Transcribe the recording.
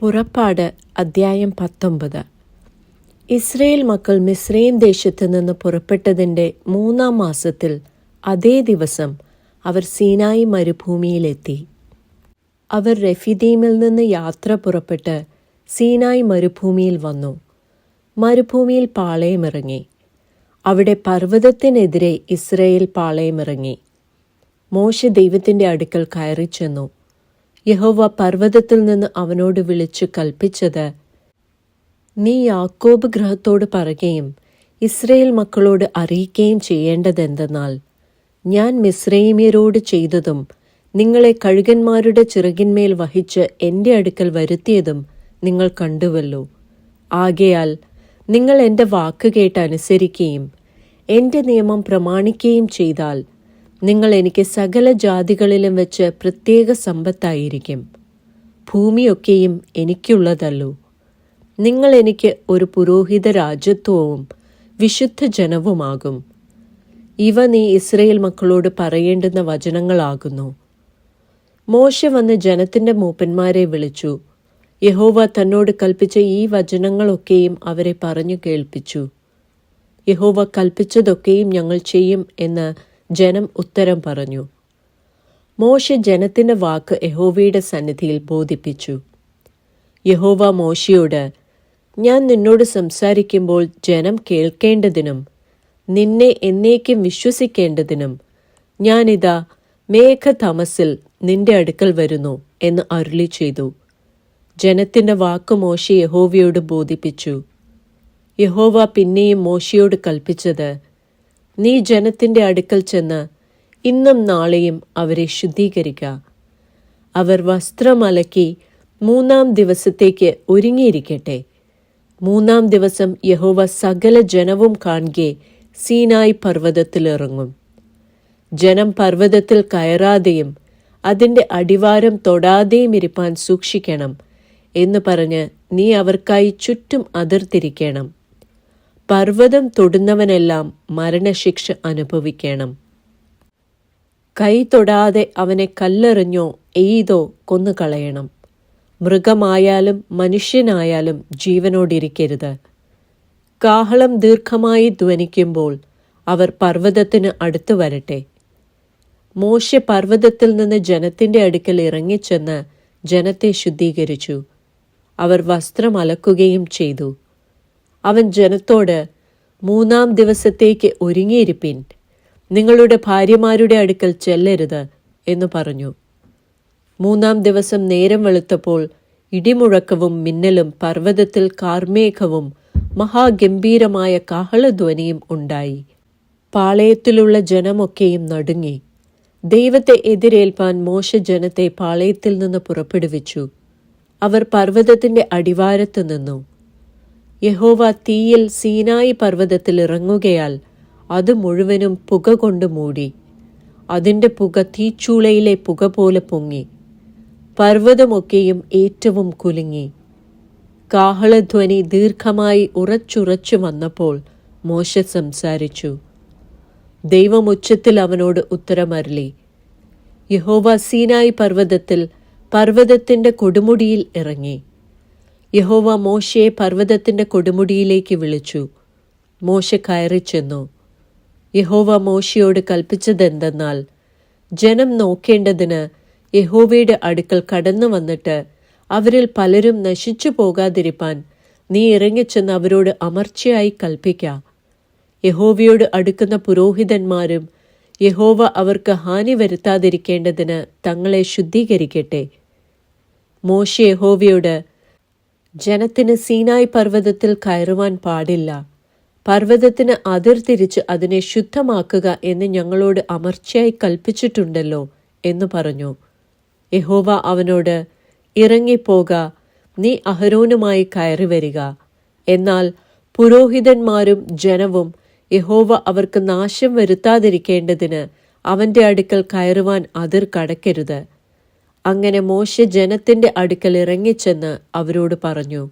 പുറപ്പാട് അദ്ധ്യായം പത്തൊമ്പത്. ഇസ്രയേൽ മക്കൾ മിസ്രൈം ദേശത്ത് നിന്ന് പുറപ്പെട്ടതിന്റെ മൂന്നാം മാസത്തിൽ അതേ ദിവസം അവർ സീനായി മരുഭൂമിയിലെത്തി. അവർ റെഫിദീമിൽ നിന്ന് യാത്ര പുറപ്പെട്ട് സീനായി മരുഭൂമിയിൽ വന്നു. മരുഭൂമിയിൽ പാളയമിറങ്ങി. അവിടെ പർവതത്തിനെതിരെ ഇസ്രയേൽ പാളയമിറങ്ങി. മോശ ദൈവത്തിന്റെ അടുക്കൽ കയറി ചെന്നു യഹോവ പർവതത്തിൽ നിന്ന് അവനോട് വിളിച്ചു കൽപ്പിച്ചത് നീ യാക്കോബ് ഗ്രഹത്തോട് പറയുകയും ഇസ്രയേൽ മക്കളോട് അറിയിക്കുകയും ചെയ്യേണ്ടതെന്തെന്നാൽ ഞാൻ മിസ്രൈമ്യരോട് ചെയ്തതും നിങ്ങളെ കഴുകന്മാരുടെ ചിറകിന്മേൽ വഹിച്ച് എന്റെ അടുക്കൽ വരുത്തിയതും നിങ്ങൾ കണ്ടുവല്ലോ. ആകയാൽ നിങ്ങൾ എന്റെ വാക്ക് കേട്ട് അനുസരിക്കുകയും എന്റെ നിയമം പ്രമാണിക്കുകയും ചെയ്താൽ നിങ്ങൾ എനിക്ക് സകല ജാതികളിലും വെച്ച് പ്രത്യേക സമ്പത്തായിരിക്കും. ഭൂമിയൊക്കെയും എനിക്കുള്ളതല്ലോ. നിങ്ങൾ എനിക്ക് ഒരു പുരോഹിത രാജ്യത്വവും വിശുദ്ധ ജനവുമാകും. ഇവ നീ ഇസ്രയേൽ മക്കളോട് പറയേണ്ടുന്ന വചനങ്ങളാകുന്നു. മോശ വന്ന് ജനത്തിന്റെ മൂപ്പന്മാരെ വിളിച്ചു. യഹോവ തന്നോട് കൽപ്പിച്ച ഈ വചനങ്ങളൊക്കെയും അവരെ പറഞ്ഞു കേൾപ്പിച്ചു. യഹോവ കൽപ്പിച്ചതൊക്കെയും ഞങ്ങൾ ചെയ്യും എന്ന് ജനം ഉത്തരം പറഞ്ഞു. മോശ ജനത്തിന്റെ വാക്ക് യഹോവയുടെ സന്നിധിയിൽ ബോധിപ്പിച്ചു. യഹോവ മോശയോട് ഞാൻ നിന്നോട് സംസാരിക്കുമ്പോൾ ജനം കേൾക്കേണ്ടതിനും നിന്നെ എന്നേക്കും വിശ്വസിക്കേണ്ടതിനും ഞാനിതാ മേഘതമസിൽ നിന്റെ അടുക്കൽ വരുന്നു എന്ന് അരുളി ചെയ്തു. ജനത്തിന്റെ വാക്ക് മോശ യഹോവയോട് ബോധിപ്പിച്ചു. യഹോവ പിന്നെയും മോശയോട് കൽപ്പിച്ചത് നീ ജനത്തിന്റെ അടുക്കൽ ചെന്ന് ഇന്നും നാളെയും അവരെ ശുദ്ധീകരിക്കുക അവർ വസ്ത്രമലക്കി മൂന്നാം ദിവസത്തേക്ക് ഒരുങ്ങിയിരിക്കട്ടെ. മൂന്നാം ദിവസം യഹോവ സകല ജനവും കാണുകെ സീനായി പർവതത്തിലിറങ്ങും. ജനം പർവതത്തിൽ കയറാതെയും അതിന്റെ അടിവാരം തൊടാതെയും ഇരിപ്പാൻ സൂക്ഷിക്കണം എന്ന് പറഞ്ഞ് നീ അവർക്കായി ചുറ്റും അതിർത്തിരിക്കണം. പർവതം തൊടുന്നവനെല്ലാം മരണശിക്ഷ അനുഭവിക്കണം. കൈ തൊടാതെ അവനെ കല്ലെറിഞ്ഞോ എയ്തോ കൊന്നുകളയണം. മൃഗമായാലും മനുഷ്യനായാലും ജീവനോടിരിക്കരുത്. കാഹളം ദീർഘമായി ധ്വനിക്കുമ്പോൾ അവർ പർവതത്തിന് അടുത്തു വരട്ടെ. മോശ പർവതത്തിൽ നിന്ന് ജനത്തിന്റെ അടുക്കൽ ഇറങ്ങിച്ചെന്ന് ജനത്തെ ശുദ്ധീകരിച്ചു. അവർ വസ്ത്രം അലക്കുകയും ചെയ്തു. അവൻ ജനത്തോട് മൂന്നാം ദിവസത്തേക്ക് ഒരുങ്ങിയിരിപ്പിൻ. നിങ്ങളുടെ ഭാര്യമാരുടെ അടുക്കൽ ചെല്ലരുത് എന്ന് പറഞ്ഞു. മൂന്നാം ദിവസം നേരം വെളുത്തപ്പോൾ ഇടിമുഴക്കവും മിന്നലും പർവതത്തിൽ കാർമേഘവും മഹാഗംഭീരമായ കാഹളധ്വനിയും ഉണ്ടായി. പാളയത്തിലുള്ള ജനമൊക്കെയും നടുങ്ങി. ദൈവത്തെ എതിരേൽപ്പാൻ മോശ ജനത്തെ പാളയത്തിൽ നിന്ന് പുറപ്പെടുവിച്ചു. അവർ പർവതത്തിന്റെ അടിവാരത്ത് നിന്നു. യഹോവ തീയിൽ സീനായി പർവതത്തിൽ ഇറങ്ങുകയാൽ അത് മുഴുവനും പുക കൊണ്ട് മൂടി. അതിന്റെ പുക തീച്ചൂളയിലെ പുക പോലെ പൊങ്ങി. പർവതമൊക്കെയും ഏറ്റവും കുലുങ്ങി. കാഹളധ്വനി ദീർഘമായി ഉറച്ചുറച്ചു വന്നപ്പോൾ മോശ സംസാരിച്ചു. ദൈവം ഉച്ചത്തിൽ അവനോട് ഉത്തരമരളി. യഹോവ സീനായി പർവതത്തിൽ പർവതത്തിന്റെ കൊടുമുടിയിൽ ഇറങ്ങി. യഹോവ മോശയെ പർവതത്തിന്റെ കൊടുമുടിയിലേക്ക് വിളിച്ചു. മോശ കയറി ചെന്നു. യഹോവ മോശയോട് കൽപ്പിച്ചതെന്തെന്നാൽ ജനം നോക്കേണ്ടതിന് യഹോവയുടെ അടുക്കൽ കടന്നു വന്നിട്ട് അവരിൽ പലരും നശിച്ചു പോകാതിരിപ്പാൻ നീ ഇറങ്ങിച്ചെന്ന് അവരോട് അമർച്ചയായി കൽപ്പിക്ക യഹോവയോട് അടുക്കുന്ന പുരോഹിതന്മാരും യഹോവ അവർക്ക് ഹാനി വരുത്താതിരിക്കേണ്ടതിന് തങ്ങളെ ശുദ്ധീകരിക്കട്ടെ. മോശ യഹോവയോട് ജനത്തിന് സീനായ് പർവതത്തിൽ കയറുവാൻ പാടില്ല. പർവതത്തിന് അതിർത്തിരിച്ച് അതിനെ ശുദ്ധമാക്കുക എന്ന് ഞങ്ങളോട് അമർച്ചയായി കൽപ്പിച്ചിട്ടുണ്ടല്ലോ എന്ന് പറഞ്ഞു. യഹോവ അവനോട് ഇറങ്ങിപ്പോക നീ അഹരോനുമായി കയറി വരിക. എന്നാൽ പുരോഹിതന്മാരും ജനവും യഹോവ അവർക്ക് നാശം വരുത്താതിരിക്കേണ്ടതിന് അവന്റെ അടുക്കൽ കയറുവാൻ അതിർ കടക്കരുത്. അങ്ങനെ മോശ ജനത്തിന്റെ അടുക്കൽ ഇറങ്ങിച്ചെന്ന് അവരോട് പറഞ്ഞു.